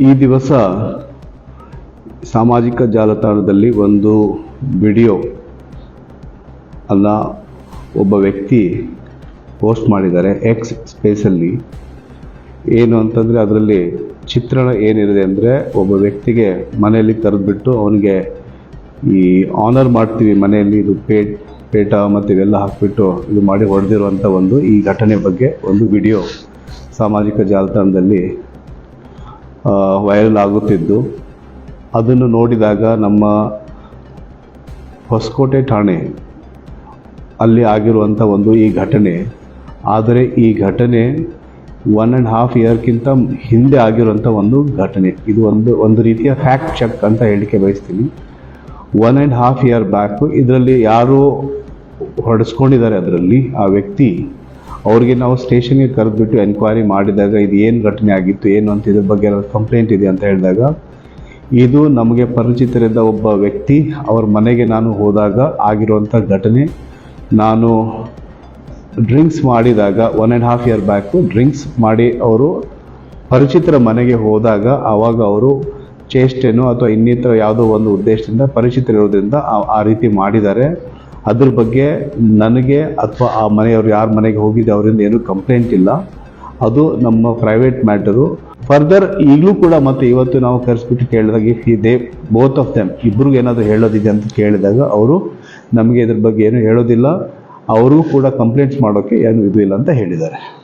ಈ ದಿವಸ ಸಾಮಾಜಿಕ ಜಾಲತಾಣದಲ್ಲಿ ಒಂದು ವಿಡಿಯೋ ಅನ್ನು ಒಬ್ಬ ವ್ಯಕ್ತಿ ಪೋಸ್ಟ್ ಮಾಡಿದ್ದಾರೆ ಎಕ್ಸ್ ಸ್ಪೇಸಲ್ಲಿ ಏನು ಅಂತಂದರೆ ಅದರಲ್ಲಿ ಚಿತ್ರಣ ಏನಿದೆ ಅಂದರೆ ಒಬ್ಬ ವ್ಯಕ್ತಿಗೆ ಮನೆಯಲ್ಲಿ ಕರೆದುಬಿಟ್ಟು ಅವನಿಗೆ ಈ ಆನರ್ ಮಾಡ್ತೀವಿ ಮನೆಯಲ್ಲಿ, ಇದು ಪೇಟ್ ಪೇಟ ಮತ್ತು ಇವೆಲ್ಲ ಹಾಕಿಬಿಟ್ಟು ಇದು ಮಾಡಿ ಹೊಡೆದಿರುವಂಥ ಒಂದು ಈ ಘಟನೆ ಬಗ್ಗೆ ಒಂದು ವಿಡಿಯೋ ಸಾಮಾಜಿಕ ಜಾಲತಾಣದಲ್ಲಿ ವೈರಲ್ ಆಗುತ್ತಿದ್ದು. ಅದನ್ನು ನೋಡಿದಾಗ ನಮ್ಮ ಹೊಸಕೋಟೆ ಠಾಣೆ ಅಲ್ಲಿ ಆಗಿರುವಂಥ ಒಂದು ಈ ಘಟನೆ. ಆದರೆ ಈ ಘಟನೆ ಒನ್ ಆ್ಯಂಡ್ ಹಾಫ್ ಇಯರ್ಗಿಂತ ಹಿಂದೆ ಆಗಿರುವಂಥ ಒಂದು ಘಟನೆ. ಇದು ಒಂದು ಒಂದು ರೀತಿಯ ಫ್ಯಾಕ್ಟ್ ಚೆಕ್ ಅಂತ ಹೇಳಲಿಕ್ಕೆ ಬಯಸ್ತೀನಿ. One and half year back ಇದರಲ್ಲಿ ಯಾರು ಹೊಡೆಸ್ಕೊಂಡಿದ್ದಾರೆ ಅದರಲ್ಲಿ ಆ ವ್ಯಕ್ತಿ. ಅವ್ರಿಗೆ ನಾವು ಸ್ಟೇಷನ್ಗೆ ಕರೆದ್ಬಿಟ್ಟು ಎನ್ಕ್ವೈರಿ ಮಾಡಿದಾಗ ಇದು ಏನು ಘಟನೆ ಆಗಿತ್ತು, ಏನು ಅಂತ ಇದ್ರ ಬಗ್ಗೆ ಕಂಪ್ಲೇಂಟ್ ಇದೆ ಅಂತ ಹೇಳಿದಾಗ, ಇದು ನಮಗೆ ಪರಿಚಿತರಿದ್ದ ಒಬ್ಬ ವ್ಯಕ್ತಿ, ಅವ್ರ ಮನೆಗೆ ನಾನು ಹೋದಾಗ ಆಗಿರುವಂಥ ಘಟನೆ. ನಾನು ಡ್ರಿಂಕ್ಸ್ ಮಾಡಿದಾಗ one and half year back drinks ಮಾಡಿ ಅವರು ಪರಿಚಿತರ ಮನೆಗೆ ಹೋದಾಗ ಆವಾಗ ಅವರು ಚೇಷ್ಟೆನೋ ಅಥವಾ ಇನ್ನಿತರ ಯಾವುದೋ ಒಂದು ಉದ್ದೇಶದಿಂದ ಪರಿಚಿತರಿರೋದ್ರಿಂದ ಆ- ಆ ರೀತಿ ಮಾಡಿದ್ದಾರೆ. ಅದ್ರ ಬಗ್ಗೆ ನನಗೆ ಅಥವಾ ಆ ಮನೆಯವರು ಯಾರ ಮನೆಗೆ ಹೋಗಿದ್ದೆ ಅವರಿಂದ ಏನೂ ಕಂಪ್ಲೇಂಟ್ ಇಲ್ಲ. ಅದು ನಮ್ಮ ಪ್ರೈವೇಟ್ ಮ್ಯಾಟರು ಫರ್ದರ್ ಈಗಲೂ ಕೂಡ ಮತ್ತೆ ಇವತ್ತು ನಾವು ಕರೆಸ್ಬಿಟ್ಟು ಕೇಳಿದಾಗ if they both of them ಇಬ್ರಿಗೂ ಏನಾದರೂ ಹೇಳೋದಿದೆ ಅಂತ ಕೇಳಿದಾಗ ಅವರು ನಮಗೆ ಇದ್ರ ಬಗ್ಗೆ ಏನು ಹೇಳೋದಿಲ್ಲ. ಅವರು ಕೂಡ ಕಂಪ್ಲೇಂಟ್ಸ್ ಮಾಡೋಕ್ಕೆ ಏನು ಇದು ಇಲ್ಲ ಅಂತ ಹೇಳಿದ್ದಾರೆ.